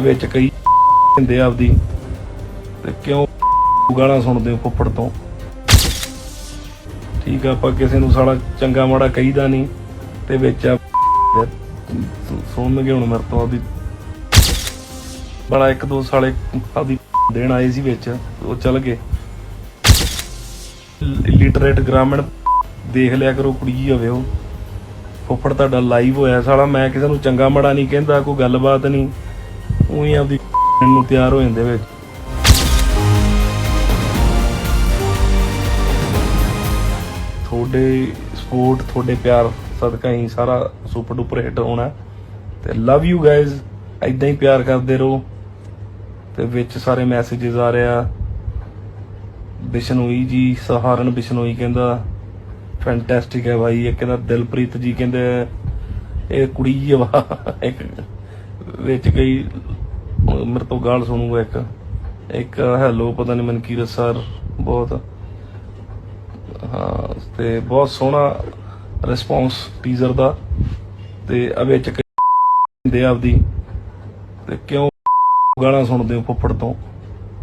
ਵਿੱਚ ਕਈ ਹੁੰਦੇ ਆਪਦੀ। ਤੇ ਕਿਉਂ ਗਾਲਾਂ ਸੁਣਦੇ ਹੋ ਫੁੱਫੜ ਤੋਂ? ਠੀਕ ਆ, ਆਪਾਂ ਕਿਸੇ ਨੂੰ ਸਾਲਾ ਚੰਗਾ ਮਾੜਾ ਕਹੀਦਾ ਨਹੀਂ, ਤੇ ਵਿੱਚ ਆ ਸੁਣਨਗੇ ਹੁਣ ਮੇਰੇ ਤੋਂ ਆਪਦੀ। ਬੜਾ ਇੱਕ ਦੋ ਸਾਲੇ ਆਪਦੀ ਦੇਣ ਆਏ ਸੀ ਵਿੱਚ, ਉਹ ਚੱਲ ਗਏ। ਲਿਟਰੇਟ ਗ੍ਰਾਮਣ ਦੇਖ ਲਿਆ ਕਰੋ ਕੁੜੀ ਹੋਵੇ ਉਹ। ਫੁੱਫੜ ਤੁਹਾਡਾ ਲਾਈਵ ਹੋਇਆ ਸਾਲਾ, ਮੈਂ ਕਿਸੇ ਨੂੰ ਚੰਗਾ ਮਾੜਾ ਨਹੀਂ ਕਹਿੰਦਾ, ਕੋਈ ਗੱਲਬਾਤ ਨਹੀਂ। ਉਹੀ ਆਪਦੀ ਨੂੰ ਤਿਆਰ ਹੋ ਜਾਂਦੇ ਵਿੱਚ। ਤੁਹਾਡੇ ਸਪੋਰਟ, ਤੁਹਾਡੇ ਪਿਆਰ ਸਦਕਾ ਹੀ ਸਾਰਾ ਸੁਪਰ ਡੂਪਰ ਹਿੱਟ ਹੋਣਾ। ਤੇ ਲਵ ਯੂ ਗਾਇਜ਼ ਐਦਾਂ ਹੀ ਪਿਆਰ ਕਰਦੇ ਰਹੋ। ਤੇ ਵਿੱਚ ਸਾਰੇ ਮੈਸੇजेस ਆ ਰਿਹਾ। ਬਿਸ਼ਨੋਈ ਜੀ, ਸਹਾਰਨ ਬਿਸ਼ਨੋਈ ਕਹਿੰਦਾ ਫੈਂਟੈਸਟਿਕ ਹੈ ਭਾਈ। ਇਹ ਕਹਿੰਦਾ, ਦਿਲਪ੍ਰੀਤ ਜੀ ਕਹਿੰਦੇ, ਇਹ ਕੁੜੀ ਹੀ ਵਾ ਇੱਕ ਵਿੱਚ ਕਈ ਮੇਰੇ ਤੋਂ ਗਾਲ ਸੁਣੂਗਾ ਇੱਕ। ਇੱਕ ਹੈਲੋ, ਪਤਾ ਨਹੀਂ ਮਨਕੀਰਤ ਸਰ ਬਹੁਤ। ਹਾਂ, ਤੇ ਬਹੁਤ ਸੋਹਣਾ ਰਿਸਪੌਂਸ ਟੀਜ਼ਰ ਦਾ। ਤੇ ਆ ਵਿੱਚ ਕਈ ਆਪਦੀ। ਤੇ ਕਿਉਂ ਗਾਲਾਂ ਸੁਣਦੇ ਹੋ ਫੁੱਫੜ ਤੋਂ?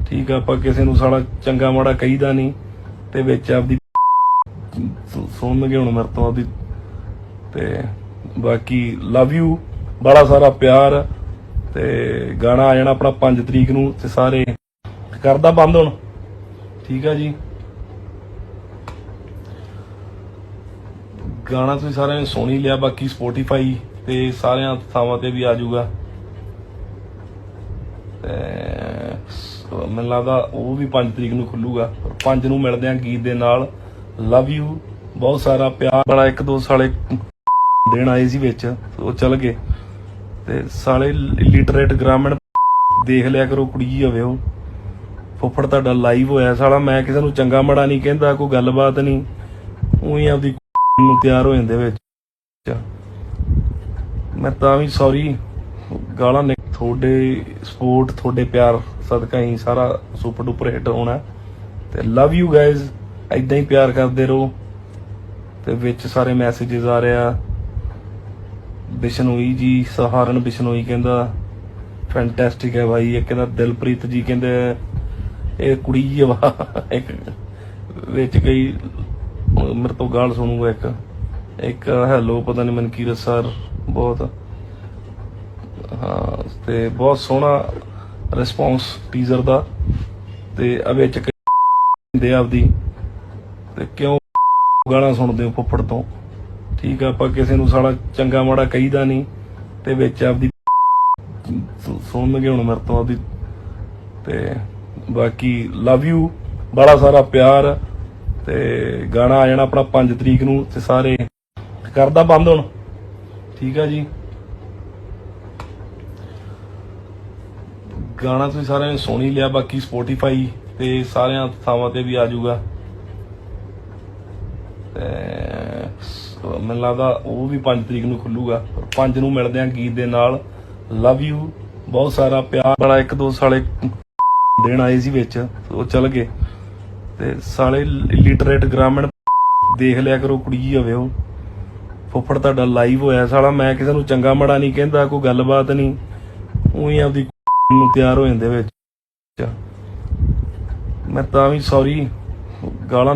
ਠੀਕ ਆ, ਆਪਾਂ ਕਿਸੇ ਨੂੰ ਸਾਲਾ ਚੰਗਾ ਮਾੜਾ ਕਹੀਦਾ ਨਹੀਂ। ਤੇ ਵਿੱਚ ਆਪਦੀ ਸੁਣਨਗੇ ਹੁਣ ਮੇਰੇ ਤੋਂ ਆਪਦੀ। ਤੇ ਬਾਕੀ ਲਵ ਯੂ ਬੜਾ ਸਾਰਾ ਪਿਆਰ। ਤੇ ਗਾਣਾ ਆ ਜਾਣਾ ਆਪਣਾ 5 ਤਰੀਕ ਨੂੰ ਤੇ ਸਾਰੇ ਕਰਦਾ ਬੰਦ ਹੁਣ। ਠੀਕ ਆ ਜੀ। ਗਾਣਾ ਤੁਸੀਂ ਸਾਰਿਆਂ ਨੇ ਸੁਣ ਹੀ ਲਿਆ, ਬਾਕੀ ਸਪੋਟੀਫਾਈ ਤੇ ਸਾਰਿਆਂ ਥਾਵਾਂ ਤੇ ਵੀ ਆ ਜਾਊਗਾ। ਤੇ ਮੈਨੂੰ ਲੱਗਦਾ ਉਹ ਵੀ 5 ਤਰੀਕ ਨੂੰ ਖੁੱਲੂਗਾ। 5 ਨੂੰ ਮਿਲਦੇ ਆ ਗੀਤ ਦੇ ਨਾਲ। ਲਵ ਯੂ ਬਹੁਤ ਸਾਰਾ ਪਿਆਰ। ਬੜਾ ਇੱਕ ਦੋ ਸਾਲੇ ਦੇਣ ਆਏ ਸੀ ਵਿੱਚ ਉਹ ਚੱਲ ਗਏ। ਤੇ ਸਾਲੇ ਲਿਟਰੇਟ ਗ੍ਰਾਮਣ ਦੇਖ ਲਿਆ ਕਰੋ ਕੁੜੀ ਹੋਵੇ ਉਹ। ਫੁੱਫੜ ਤੁਹਾਡਾ ਲਾਈਵ ਹੋਇਆ। ਸਾਲਾ ਮੈਂ ਕਿਸੇ ਨੂੰ ਚੰਗਾ ਮਾੜਾ ਨਹੀਂ ਕਹਿੰਦਾ, ਕੋਈ ਗੱਲਬਾਤ ਨਹੀਂ। ਉਹੀ ਆਪਦੀ ਨੂੰ ਤਿਆਰ ਹੋ ਜਾਂਦੇ ਵਿੱਚ। ਮੈਂ ਤਾਂ ਵੀ ਸੌਰੀ ਗਾਲਾਂ ਨੇ ਤੁਹਾਡੇ ਸਪੋਰਟ ਤੁਹਾਡੇ ਪਿਆਰ ਸਦਕਾ ਹੀ ਸਾਰਾ ਸੁਪਰ ਡੂਪਰ ਹਿੱਟ ਹੋਣਾ। ਤੇ ਲਵ ਯੂ ਗਾਇਜ਼ ਐਦਾਂ ਹੀ ਪਿਆਰ ਕਰਦੇ ਰਹੋ। ਤੇ ਵਿੱਚ ਸਾਰੇ ਮੈਸੇजेस ਆ ਰਿਹਾ ਬਿਸ਼ਨੋਈ ਜੀ, ਸਹਾਰਨ ਬਿਸ਼ਨੋਈ ਕਹਿੰਦਾ ਫੈਂਟੈਸਟਿਕ ਹੈ ਭਾਈ। ਇੱਕ ਕਹਿੰਦਾ, ਦਿਲਪ੍ਰੀਤ ਜੀ ਕਹਿੰਦੇ, ਇਹ ਕੁੜੀ ਵਾ। ਇੱਕ ਵਿੱਚ ਕਈ, ਮੇਰੇ ਤੋਂ ਗਾਲ ਸੁਣੂਗਾ ਇੱਕ। ਇੱਕ ਹੈਲੋ, ਪਤਾ ਨਹੀਂ ਮਨਕੀਰਤ ਸਰ ਬਹੁਤ। ਹਾਂ, ਤੇ ਬਹੁਤ ਸੋਹਣਾ ਰਿਸਪੌਂਸ ਟੀਜ਼ਰ ਦਾ। ਤੇ ਅਵੇ ਵਿੱਚ ਕਈ ਆਪਦੀ। ਤੇ ਕਿਉਂ ਗਾਲਾਂ ਸੁਣਦੇ ਹੋ ਫੁੱਫੜ ਤੋਂ? ਠੀਕ ਆ, ਆਪਾਂ ਕਿਸੇ ਨੂੰ ਸਾਲਾ ਚੰਗਾ ਮਾੜਾ ਕਹੀਦਾ ਨਹੀਂ, ਤੇ ਵਿੱਚ ਆਪਦੀ ਸੁਣਨਗੇ ਹੁਣ ਮੇਰੇ ਤੋਂ ਆਪਦੀ। ਤੇ ਬਾਕੀ ਲਵ ਯੂ ਬੜਾ ਸਾਰਾ ਪਿਆਰ, ਤੇ ਗਾਣਾ ਆ ਜਾਣਾ ਆਪਣਾ 5 ਤਰੀਕ ਨੂੰ, ਤੇ ਸਾਰੇ ਕਰਦਾ ਬੰਦ ਹੁਣ। ਠੀਕ ਆ ਜੀ। ਗਾਣਾ ਤੁਸੀਂ ਸਾਰਿਆਂ ਨੇ ਸੁਣ ਹੀ ਲਿਆ, ਬਾਕੀ ਸਪੋਟੀਫਾਈ ਤੇ ਸਾਰਿਆਂ ਥਾਵਾਂ ਤੇ ਵੀ ਆ ਜਾਊਗਾ। ਤੇ ਮੈਨੂੰ ਲੱਗਦਾ ਉਹ ਵੀ 5 ਤਰੀਕ ਨੂੰ ਖੁੱਲੂਗਾ। 5 ਨੂੰ ਮਿਲਦੇ ਆ ਗੀਤ ਦੇ ਨਾਲ। ਲਵ ਯੂ ਬਹੁਤ ਸਾਰਾ ਪਿਆਰ। ਬੜਾ ਇੱਕ ਦੋ ਸਾਲੇ ਦੇਣ ਆਏ ਸੀ ਵਿੱਚ, ਉਹ ਚੱਲ ਗਏ। ਤੇ ਸਾਲੇ ਲਿਟਰੇਟ ਗ੍ਰਾਮਣ ਦੇਖ ਲਿਆ ਕਰੋ ਕੁੜੀ ਹੋਵੇ ਉਹ। ਫੁੱਫੜ ਤੁਹਾਡਾ ਲਾਈਵ ਹੋਇਆ ਸਾਲਾ, ਮੈਂ ਕਿਸੇ ਨੂੰ ਚੰਗਾ ਮਾੜਾ ਨਹੀਂ ਕਹਿੰਦਾ, ਕੋਈ ਗੱਲਬਾਤ ਨਹੀਂ। ਉਹੀ ਆਪਦੀ ਨੂੰ ਤਿਆਰ ਹੋ ਜਾਂਦੇ ਵਿੱਚ। ਮੈਂ ਤਾਂ ਵੀ ਸੌਰੀ ਗਾਲਾਂ